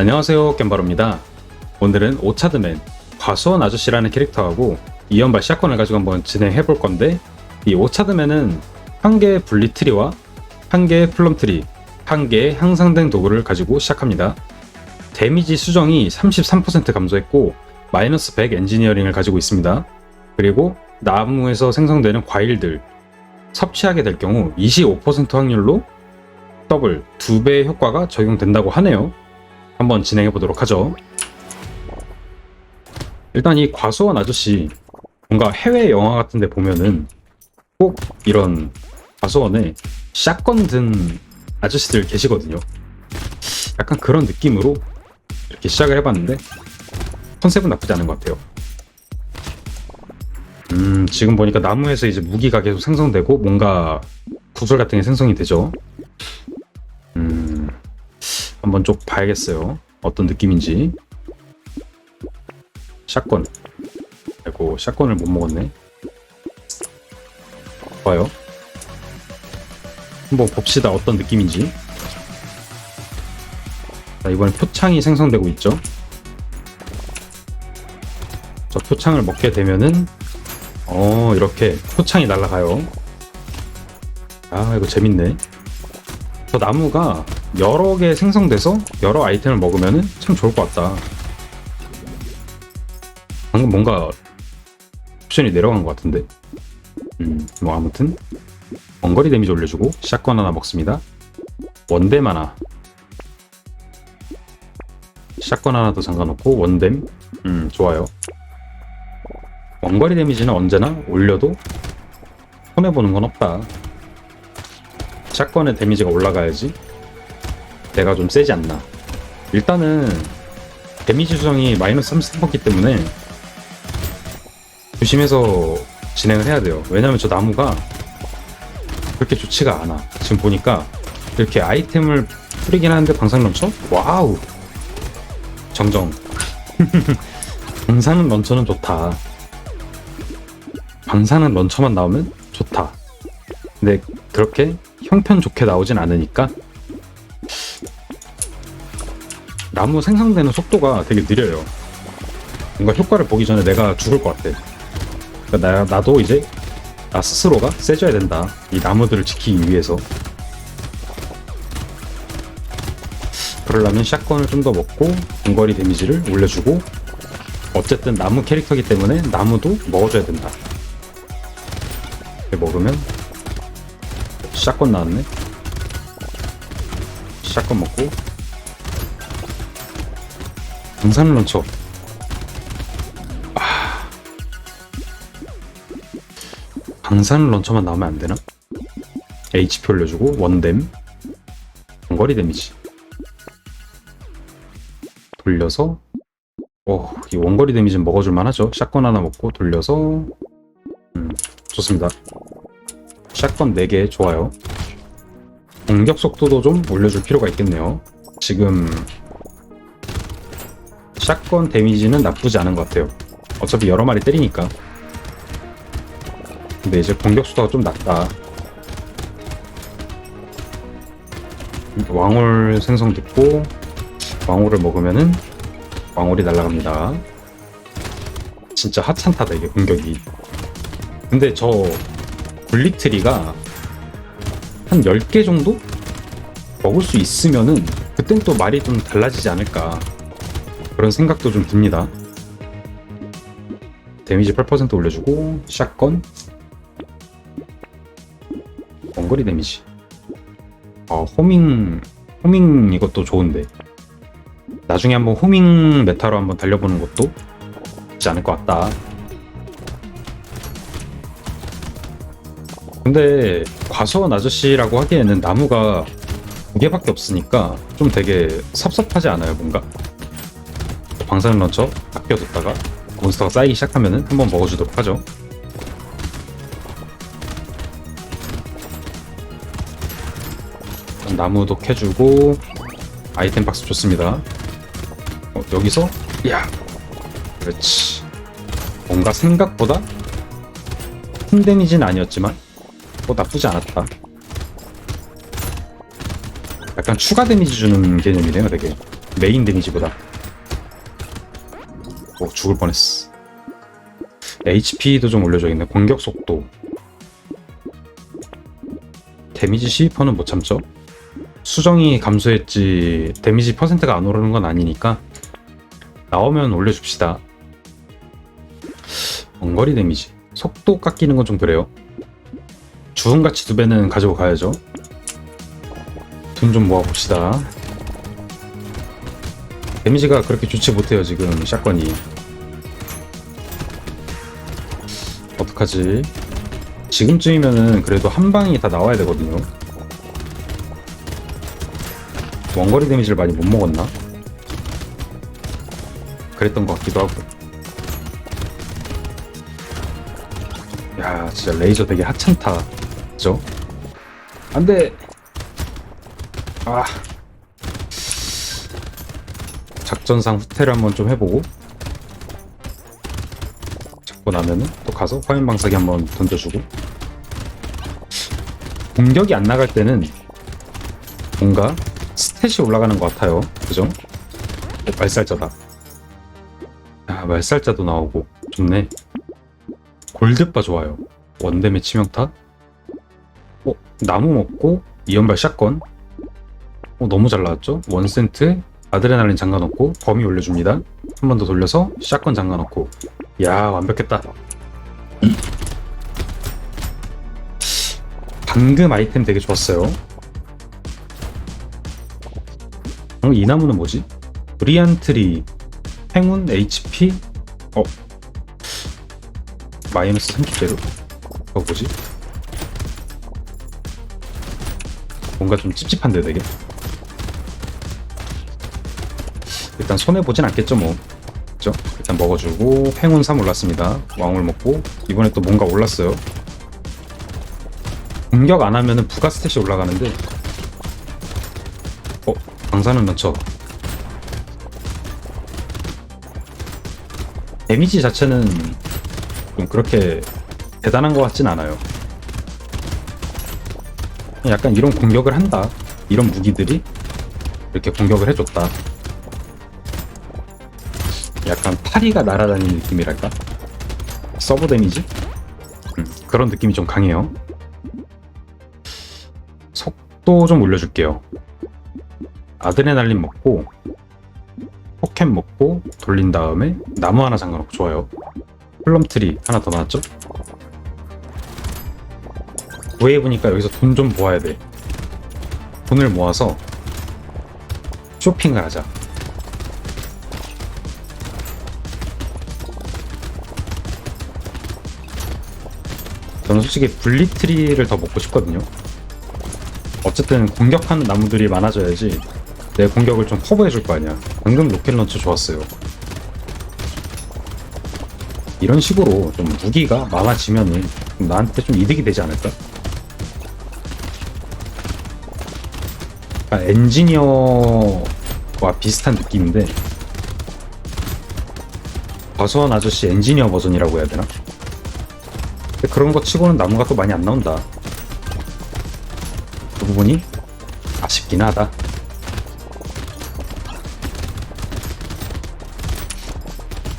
안녕하세요 겜바로입니다. 오늘은 오차드맨 과수원 아저씨라는 캐릭터하고 이연발 샷건을 가지고 한번 진행해 볼 건데 이 오차드맨은 한 개의 분리트리와 한 개의 플럼트리 한 개의 향상된 도구를 가지고 시작합니다. 데미지 수정이 33% 감소했고 마이너스 100 엔지니어링을 가지고 있습니다. 그리고 나무에서 생성되는 과일들 섭취하게 될 경우 25% 확률로 더블 2배의 효과가 적용된다고 하네요 한번 진행해 보도록 하죠. 일단 이 과수원 아저씨 뭔가 해외 영화 같은 데 보면은 꼭 이런 과수원에 샷건 든 아저씨들 계시거든요. 약간 그런 느낌으로 이렇게 시작을 해봤는데 컨셉은 나쁘지 않은 것 같아요. 음 지금 보니까 나무에서 이제 무기가 계속 생성되고 뭔가 구슬 같은 게 생성이 되죠. 음 한번 쭉 봐야겠어요. 어떤 느낌인지. 샷건. 아이고, 샷건을 못 먹었네. 봐요. 한번 봅시다. 어떤 느낌인지. 자, 이번엔 표창이 생성되고 있죠. 저 표창을 먹게 되면은, 어, 이렇게 표창이 날아가요. 아, 이거 재밌네. 저 나무가 여러 개 생성돼서 여러 아이템을 먹으면 참 좋을 것 같다. 방금 뭔가 옵션이 내려간 것 같은데. 음, 뭐 아무튼 원거리 데미지 올려주고 샷건 하나 먹습니다. 원뎀 하나. 샷건 하나도 잠가놓고 원뎀. 음, 좋아요. 원거리 데미지는 언제나 올려도 손해보는 건 없다. 샷건의 데미지가 올라가야지 내가 좀 세지 않나. 일단은 데미지 수정이 마이너스 33%기 때문에 조심해서 진행을 해야 돼요. 왜냐면 저 나무가 그렇게 좋지가 않아. 지금 보니까 이렇게 아이템을 뿌리긴 하는데 방사능 런처? 와우! 정정. 방사능 런처는 좋다. 방사능 런처만 나오면 좋다. 근데 그렇게 형편 좋게 나오진 않으니까 나무 생성되는 속도가 되게 느려요. 뭔가 효과를 보기 전에 내가 죽을 것 같아. 그러니까 나, 나도 이제 나 스스로가 세져야 된다. 이 나무들을 지키기 위해서. 그러려면 샷건을 좀 더 먹고 중거리 데미지를 올려주고 어쨌든 나무 캐릭터기 때문에 나무도 먹어줘야 된다. 먹으면 샷건 나왔네. 샷건 먹고 방사능 런처. 아. 방사능 런처만 나오면 안 되나? HP 올려주고 원뎀 원거리 데미지 돌려서 어, 이 원거리 데미지는 먹어줄 만하죠. 샷건 하나 먹고 돌려서 음, 좋습니다. 샷건 4개 좋아요. 공격 속도도 좀 올려줄 필요가 있겠네요. 지금 샷건 데미지는 나쁘지 않은 것 같아요. 어차피 여러 마리 때리니까. 근데 이제 공격 속도가 좀 낮다. 왕홀 생성됐고 왕홀을 먹으면은 왕홀이 날아갑니다. 진짜 하찮다다 이게 공격이. 근데 저 굴리트리가 한 10개 정도 먹을 수 있으면은 그땐 또 말이 좀 달라지지 않을까 그런 생각도 좀 듭니다. 데미지 8% 올려주고 샷건. 원거리 데미지. 아 호밍 호밍 이것도 좋은데. 나중에 한번 호밍 메타로 한번 달려보는 것도 있지 않을 것 같다. 근데 과수원 아저씨라고 하기에는 나무가 두 개밖에 없으니까 좀 되게 섭섭하지 않아요 뭔가 방사능 런처 아껴뒀다가 몬스터가 쌓이기 시작하면은 한번 먹어주도록 하죠. 나무도 캐주고 아이템 박스 좋습니다. 어, 여기서? 야! 그렇지. 뭔가 생각보다 큰 데미지는 아니었지만 뭐 나쁘지 않았다. 약간 추가 데미지 주는 개념이네요, 되게. 메인 데미지보다 오 죽을 뻔했어. HP도 좀 올려줘야겠네. 공격 속도. 데미지 12%는 못 참죠? 수정이 감소했지 데미지 퍼센트가 안 오르는 건 아니니까 나오면 올려줍시다. 원거리 데미지. 속도 깎이는 건 좀 그래요. 주음가치 두 배는 가지고 가야죠. 돈 좀 모아봅시다 데미지가 그렇게 좋지 못해요 지금 샷건이. 어떡하지? 지금쯤이면은 그래도 한 방이 다 나와야 되거든요. 원거리 데미지를 많이 못 먹었나? 그랬던 것 같기도 하고. 야 진짜 레이저 되게 하찮다. 그죠? 안돼! 아 작전상 후퇴를 한번 좀 해보고 잡고 나면은 또 가서 화면 방사기 한번 던져주고. 공격이 안 나갈 때는 뭔가 스탯이 올라가는 것 같아요. 그죠? 어, 말살자다. 야 말살자도 나오고. 좋네. 골드바 좋아요. 원데메 치명타? 어 나무 먹고 이연발 샷건? 어 너무 잘 나왔죠? 원센트 아드레날린 잠가놓고 범위 올려줍니다. 한 번 더 돌려서 샷건 잠가놓고. 야 완벽했다. 방금 아이템 되게 좋았어요. 어, 이 나무는 뭐지? 브리안트리 행운 HP 어. 마이너스 30대로. 그거 뭐지? 뭔가 좀 찝찝한데 되게 일단 손해보진 않겠죠 뭐 그죠? 일단 먹어주고 행운 3 올랐습니다 왕을 먹고 이번에 또 뭔가 올랐어요 공격 안 하면은 부가 스탯이 올라가는데 어? 방사능 넣쳐 데미지 자체는 좀 그렇게 대단한 것 같진 않아요. 약간 이런 공격을 한다. 이런 무기들이 이렇게 공격을 해줬다. 약간 파리가 날아다니는 느낌이랄까? 서브 데미지? 음, 그런 느낌이 좀 강해요. 속도 좀 올려줄게요. 아드레날린 먹고 포켓 먹고 돌린 다음에 나무 하나 잠가놓고 좋아요. 플럼트리 하나 더 나왔죠? 구해보니까 여기서 돈 좀 모아야 돼. 돈을 모아서 쇼핑을 하자. 저는 솔직히 블리트리를 더 먹고 싶거든요. 어쨌든 공격하는 나무들이 많아져야지 내 공격을 좀 커버해줄 거 아니야. 방금 로켓 런처 좋았어요. 이런 식으로 좀 무기가 많아지면은 좀 나한테 좀 이득이 되지 않을까? 아, 엔지니어와 비슷한 느낌인데 버선 아저씨 엔지니어 버전이라고 해야 되나? 그런 거 치고는 나무가 또 많이 안 나온다. 그 부분이 아쉽긴 하다.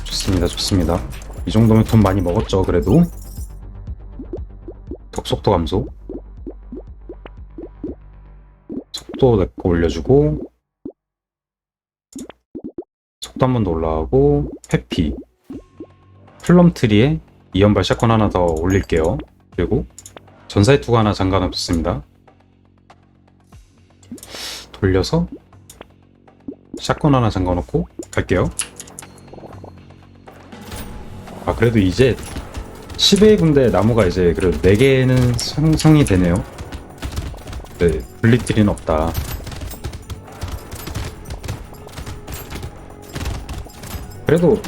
좋습니다, 좋습니다. 이 정도면 돈 많이 먹었죠, 그래도. 덕속도 감소. 속도 내거 올려주고. 속도 한 번 더 올라가고. 회피. 플럼 트리에 이연발 샷건 하나 더 올릴게요. 그리고 전사의 투가 하나 잠가놨습니다. 돌려서 샷건 하나 잠가 놓고 갈게요. 아 그래도 이제 10의 군데 나무가 이제 그래도 4개는 생성이 되네요 네 블리트리는 없다 그래도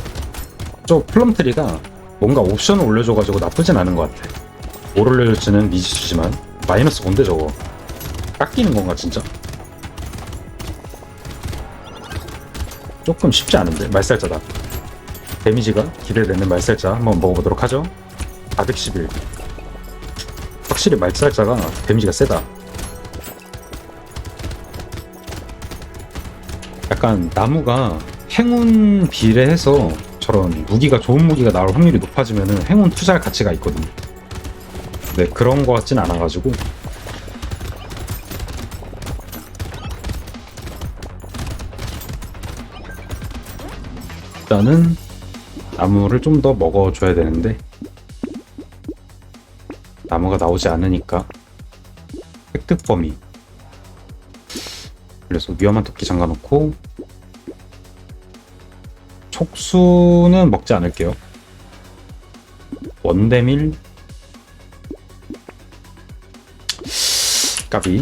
저 플럼트리가 뭔가 옵션을 올려줘가지고 나쁘진 않은 것 같아. 뭘 올려줄지는 미지수지만 마이너스 뭔데 저거. 깎이는 건가 진짜? 조금 쉽지 않은데 말살자다. 데미지가 기대되는 말살자 한번 먹어보도록 하죠. 411 확실히 말살자가 데미지가 세다. 약간 나무가 행운 비례해서 저런 무기가 좋은 무기가 나올 확률이 높아지면은 행운 투자할 가치가 있거든요. 네 그런 거 같진 않아가지고 일단은 나무를 좀 더 먹어줘야 되는데 나무가 나오지 않으니까 획득 범위 그래서 위험한 토끼 잠가놓고 촉수는 먹지 않을게요. 원대밀. 까비.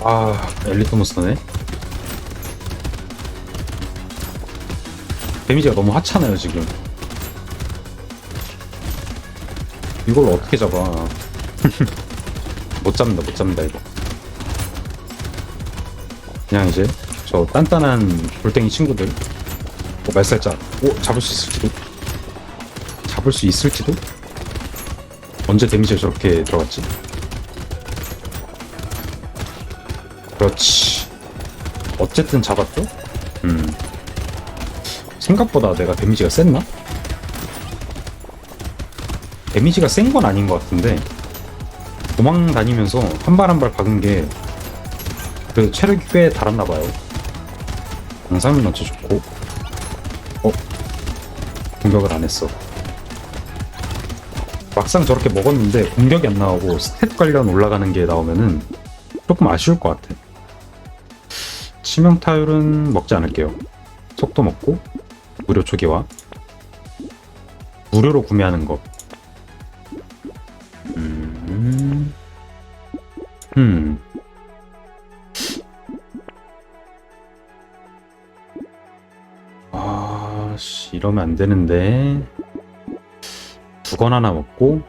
아 엘리트 몬스터네. 데미지가 너무 하찮아요 지금. 이걸 어떻게 잡아. 못 잡는다 못 잡는다 이거. 그냥 이제 저 단단한 골땡이 친구들. 오, 말살자. 오 잡을 수 있을지도? 잡을 수 있을지도? 언제 데미지가 저렇게 들어갔지? 그렇지. 어쨌든 잡았죠? 음. 생각보다 내가 데미지가 셌나? 데미지가 센 건 아닌 것 같은데 도망 다니면서 한 발 한 발 박은 게 그 체력이 꽤 달았나 봐요. 방사능 런처 좋고 어 공격을 안 했어. 막상 저렇게 먹었는데 공격이 안 나오고 스탯 관련 올라가는 게 나오면은 조금 아쉬울 것 같아. 치명 타율은 먹지 않을게요. 속도 먹고 무료 초기화 무료로 구매하는 거 아, 씨, 이러면 안 되는데. 두 건 하나 먹고,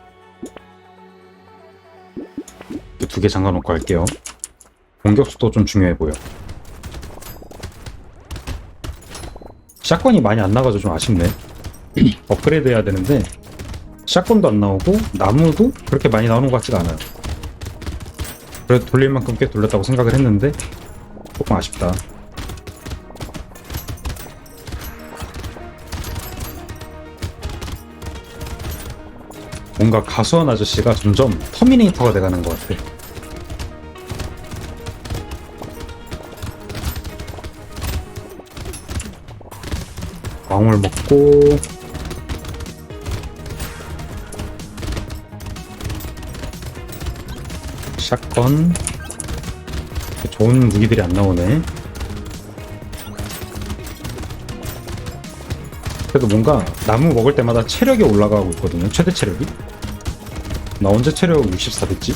두 개 잠가 놓고 할게요. 공격 속도 좀 중요해 보여. 샷건이 많이 안 나가서 좀 아쉽네. 업그레이드 해야 되는데, 샷건도 안 나오고, 나무도 그렇게 많이 나오는 것 같지가 않아요. 그래도 돌릴 만큼 꽤 돌렸다고 생각을 했는데, 조금 아쉽다. 뭔가 가수원 아저씨가 점점 터미네이터가 돼가는 것 같아. 광을 먹고 샷건 좋은 무기들이 안 나오네. 그래도 뭔가 나무 먹을 때마다 체력이 올라가고 있거든요. 최대 체력이. 나 언제 체력 64 됐지?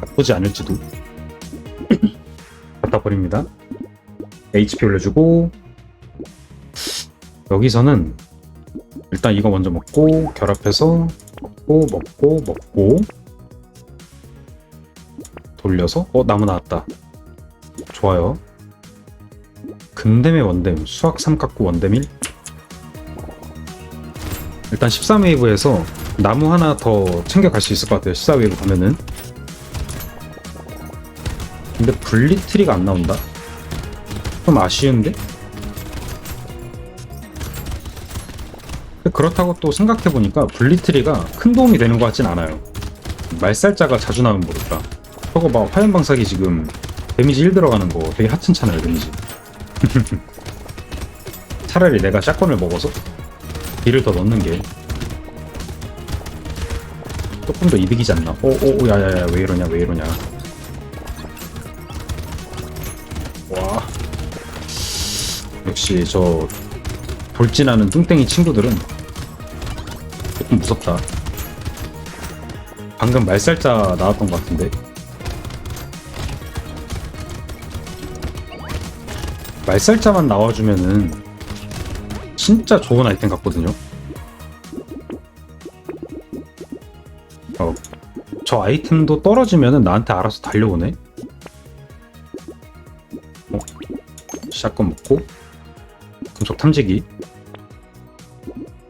나쁘지 않을지도. 갖다 버립니다. HP 올려주고 여기서는 일단 이거 먼저 먹고 결합해서 먹고 먹고 먹고 돌려서 어 나무 나왔다. 좋아요. 근댐의 원댐 수학 삼각구 원댐 1 일단 13웨이브에서 나무 하나 더 챙겨갈 수 있을 것 같아요 14웨이브 가면은. 근데 분리트리가 안 나온다? 좀 아쉬운데? 그렇다고 또 생각해보니까 분리트리가 큰 도움이 되는 것 같진 않아요. 말살자가 자주 나오면 모를까. 저거 봐 화염방사기 지금 데미지 1 들어가는 거 되게 하찮잖아요 데미지. 차라리 내가 샷건을 먹어서 딜을 더 넣는 게 조금 더 이득이지 않나? 오오 야야야 왜 이러냐 왜 이러냐 와 역시 저 돌진하는 뚱땡이 친구들은 조금 무섭다 방금 말살자 나왔던 것 같은데 말살자만 나와주면은 진짜 좋은 아이템 같거든요. 저 아이템도 떨어지면은 나한테 알아서 달려오네. 어, 샷건 먹고 금속 탐지기.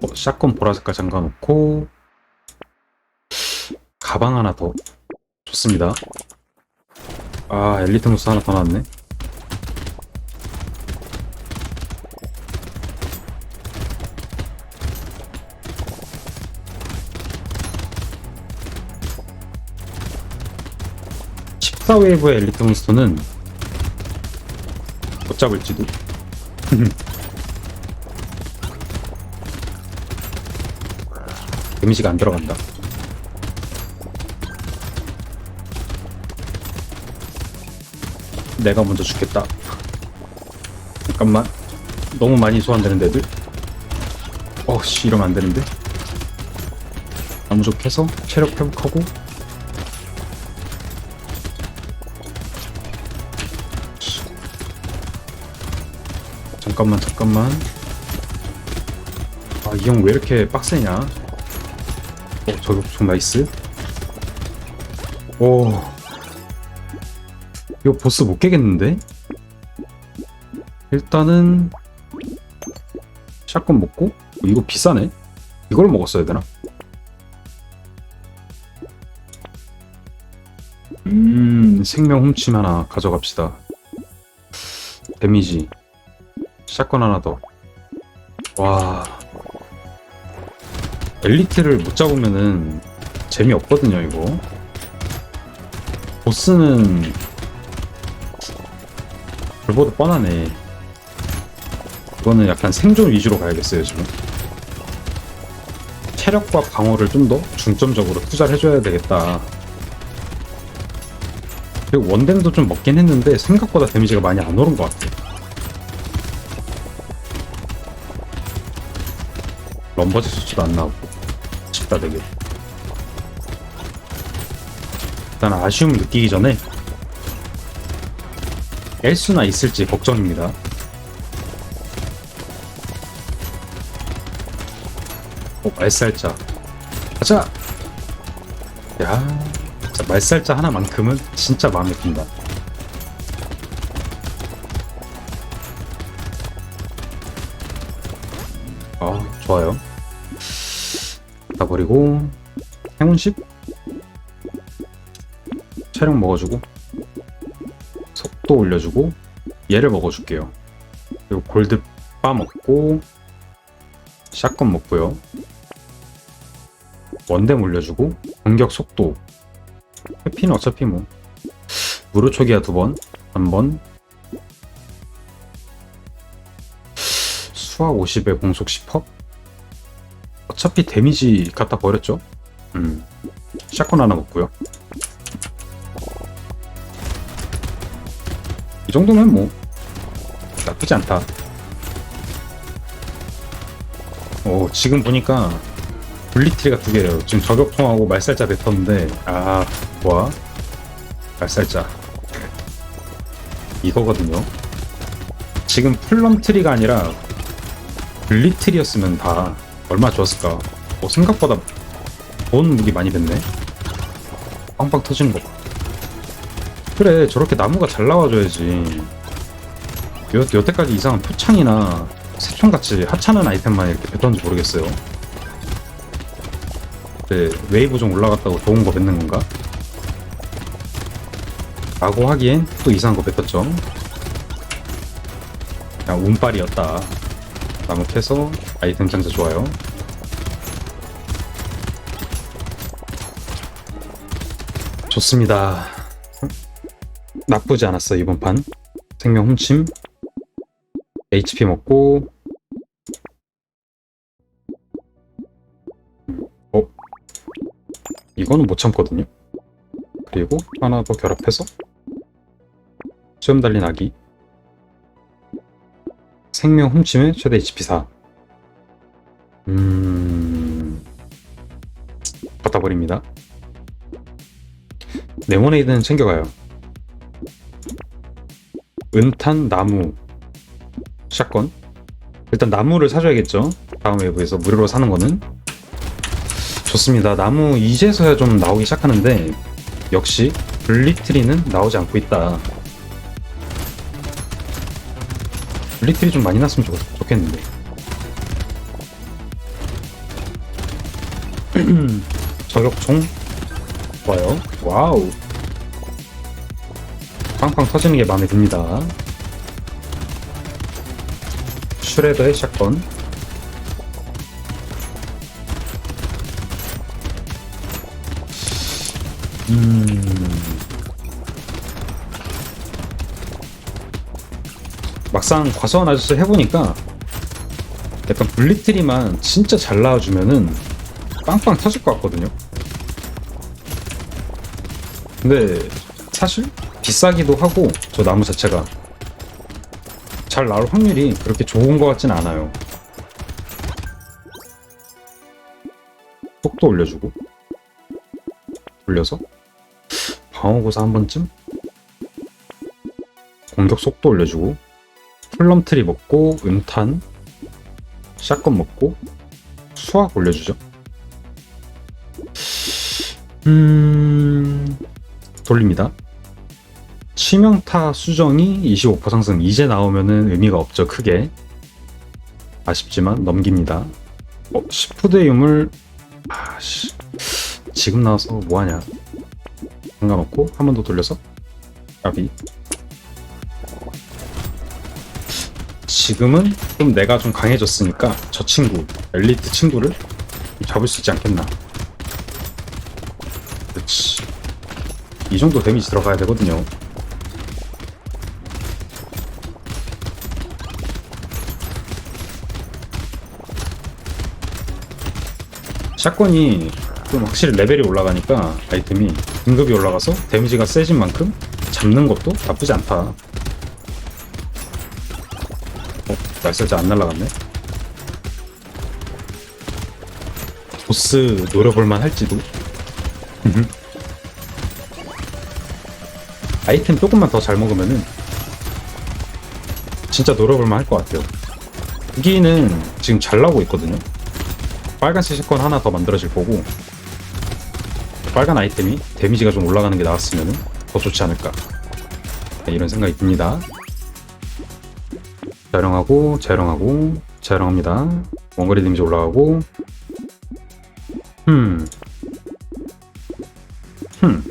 어, 샷건 보라색깔 잠가 놓고 가방 하나 더 좋습니다. 아 엘리트 무스 하나 더 나왔네 (14 웨이브의 엘리트 몬스터는) 못 잡을지도 데미지가 안 들어간다 내가 먼저 죽겠다. 잠깐만. 너무 많이 소환되는 애들. 어씨 이러면 안 되는데. 나무족해서 체력 회복하고. 잠깐만 잠깐만. 아 이 형 왜 이렇게 빡세냐? 어 저격 좀 나이스. 오. 이거 보스 못 깨겠는데? 일단은 샷건 먹고 어, 이거 비싸네? 이걸 먹었어야 되나? 음 생명 훔침 하나 가져갑시다 데미지 샷건 하나 더 와 엘리트를 못 잡으면은 재미없거든요 이거 보스는 불보다 뻔하네. 이거는 약간 생존 위주로 가야겠어요, 지금. 체력과 방어를 좀 더 중점적으로 투자를 해줘야 되겠다. 그리고 원댐도 좀 먹긴 했는데 생각보다 데미지가 많이 안 오른 것 같아. 럼버지 수치도 안 나오고 쉽다 되게. 일단 아쉬움 느끼기 전에 깰 수나 있을지 걱정입니다. 오, 말살자. 가자! 야, 진짜 말살자 하나만큼은 진짜 마음에 든다. 좋아요. 다 버리고, 행운십? 체력 먹어주고, 속도 올려주고 얘를 먹어줄게요. 그리고 골드 바 먹고 샷건 먹고요. 원댐 올려주고 공격 속도 해피는 어차피 뭐 무르초기야 두 번, 한 번. 수학 50에 공속 10업? 어차피 데미지 갖다 버렸죠? 음. 샷건 하나 먹고요. 이 정도면 뭐 나쁘지 않다. 오 지금 보니까 블리트리가 두 개예요. 지금 저격통하고 말살자 뱉었는데 아 뭐야? 말살자 이거거든요. 지금 플럼 트리가 아니라 블리트리였으면 다 얼마 좋았을까? 어, 생각보다 본 무기 많이 됐네. 빵빵 터지는 거 봐. 그래 저렇게 나무가 잘 나와줘야지 여, 여태까지 이상한 표창이나 새총같이 하찮은 아이템만 이렇게 뱉었는지 모르겠어요 네, 웨이브 좀 올라갔다고 좋은 거 뱉는 건가? 라고 하기엔 또 이상한 거 뱉었죠 그냥 운빨이었다 나무 캐서 아이템 장사 좋아요. 좋습니다. 나쁘지 않았어 이번 판. 생명 훔침. HP 먹고. 어? 이거는 못 참거든요. 그리고 하나 더 결합해서 수염 달린 아기 생명 훔침의 최대 HP 4 음... 갖다 버립니다. 레모네이드는 챙겨가요. 은탄 나무 샷건. 일단 나무를 사줘야겠죠? 다음 웨브에서 무료로 사는 거는. 좋습니다. 나무 이제서야 좀 나오기 시작하는데 역시 블리트리는 나오지 않고 있다 블리트리 좀 많이 났으면 좋, 좋겠는데 저격총 좋아요 와우 빵빵 터지는 게 마음에 듭니다. 슈레더의 샷건. 음. 막상 과수원 아저씨 해보니까 약간 블리트리만 진짜 잘 나와주면은 빵빵 터질 것 같거든요. 근데 사실 비싸기도 하고 저 나무 자체가 잘 나올 확률이 그렇게 좋은 것 같진 않아요. 속도 올려주고 올려서 방어고사 한 번쯤 공격 속도 올려주고 플럼트리 먹고 음탄 샷건 먹고 수학 올려주죠. 음 돌립니다. 치명타 수정이 25% 상승 이제 나오면은 의미가 없죠 크게 아쉽지만 넘깁니다. 어 시푸드의 유물 아씨 지금 나와서 뭐하냐 상관없고 한 번 더 돌려서 까비 지금은 좀 내가 좀 강해졌으니까 저 친구 엘리트 친구를 잡을 수 있지 않겠나. 그렇지 이 정도 데미지 들어가야 되거든요. 샷건이 좀 확실히 레벨이 올라가니까 아이템이 등급이 올라가서 데미지가 세진 만큼 잡는 것도 나쁘지 않다. 날살자 안 날라갔네. 보스 노려볼만 할지도. 아이템 조금만 더 잘 먹으면은 진짜 노려볼만 할 것 같아요. 무기는 지금 잘 나오고 있거든요. 빨간색 샷건 하나 더 만들어질 거고 빨간 아이템이 데미지가 좀 올라가는 게 나왔으면 더 좋지 않을까 네, 이런 생각이 듭니다 재령하고 재령하고 재령합니다. 원거리 데미지 올라가고. 흠. 흠.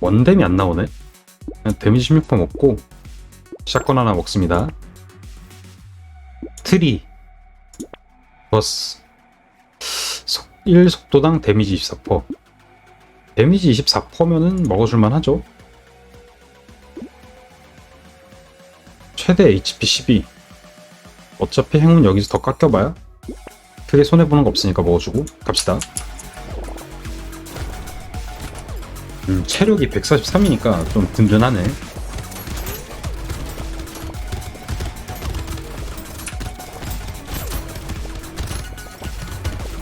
원뎀이 안 나오네? 데미지 16% 먹고 샷건 하나 먹습니다. 트리. 버스. 1 속도당 데미지 24% 데미지 24%면은 먹어줄만 하죠 최대 HP 12 어차피 행운 여기서 더 깎여봐야 크게 손해보는 거 없으니까 먹어주고 갑시다. 음, 체력이 143이니까 좀 든든하네.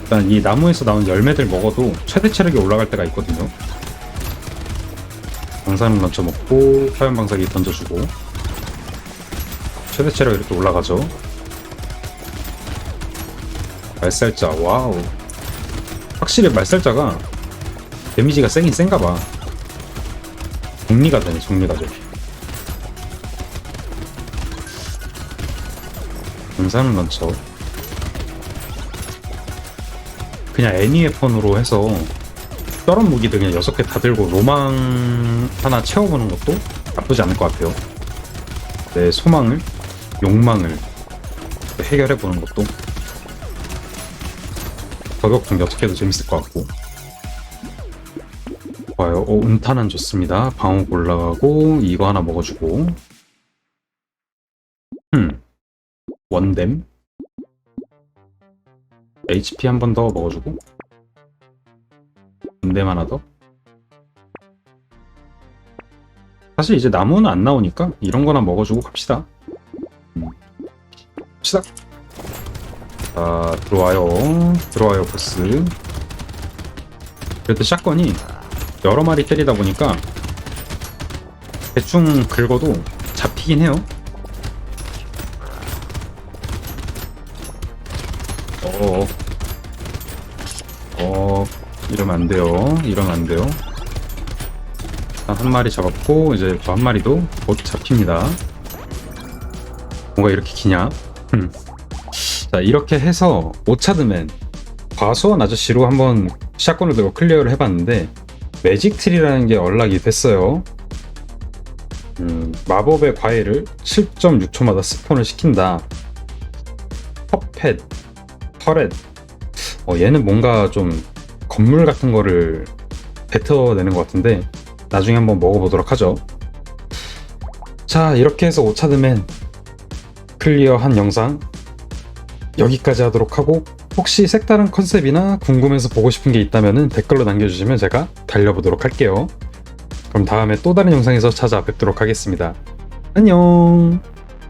일단 이 나무에서 나온 열매들 먹어도 최대 체력이 올라갈 때가 있거든요. 방사능 런처 먹고 화염 방사기 던져주고 최대 체력 이렇게 올라가죠. 말살자 와우 확실히 말살자가 데미지가 세긴 센가봐. 정리가 되네 정리가 돼. 방사능 런처 그냥 애니웨폰으로 해서 다른 무기들 그냥 6개 다 들고 로망 하나 채워보는 것도 나쁘지 않을 것 같아요. 내 소망을, 욕망을 해결해보는 것도 저격중 6개도 재밌을 것 같고. 좋아요. 어, 은탄은 좋습니다. 방어구 올라가고 이거 하나 먹어주고. 음 원댐 HP 한 번 더 먹어주고. 군대 하나 더? 사실 이제 나무는 안 나오니까 이런 거나 먹어주고 갑시다 시다 자 들어와요 들어와요 보스 그래도 샷건이 여러 마리 때리다 보니까 대충 긁어도 잡히긴 해요 어, 어, 이러면 안 돼요. 이러면 안 돼요. 자, 한 마리 잡았고, 이제 또한 마리도 곧 잡힙니다. 뭔가 이렇게 기냐? 흠. 자, 이렇게 해서 오차드맨 과수원 아저씨로 한번 샷건을 들고 클리어를 해봤는데, 매직 트리라는 게 연락이 됐어요. 음, 마법의 과일을 7.6초마다 스폰을 시킨다. 퍼펫, 터렛. 어, 얘는 뭔가 좀 건물 같은 거를 뱉어내는 것 같은데 나중에 한번 먹어보도록 하죠. 자, 이렇게 해서 오차드맨 클리어한 영상 여기까지 하도록 하고 혹시 색다른 컨셉이나 궁금해서 보고 싶은 게 있다면 댓글로 남겨주시면 제가 달려보도록 할게요. 그럼 다음에 또 다른 영상에서 찾아뵙도록 하겠습니다. 안녕!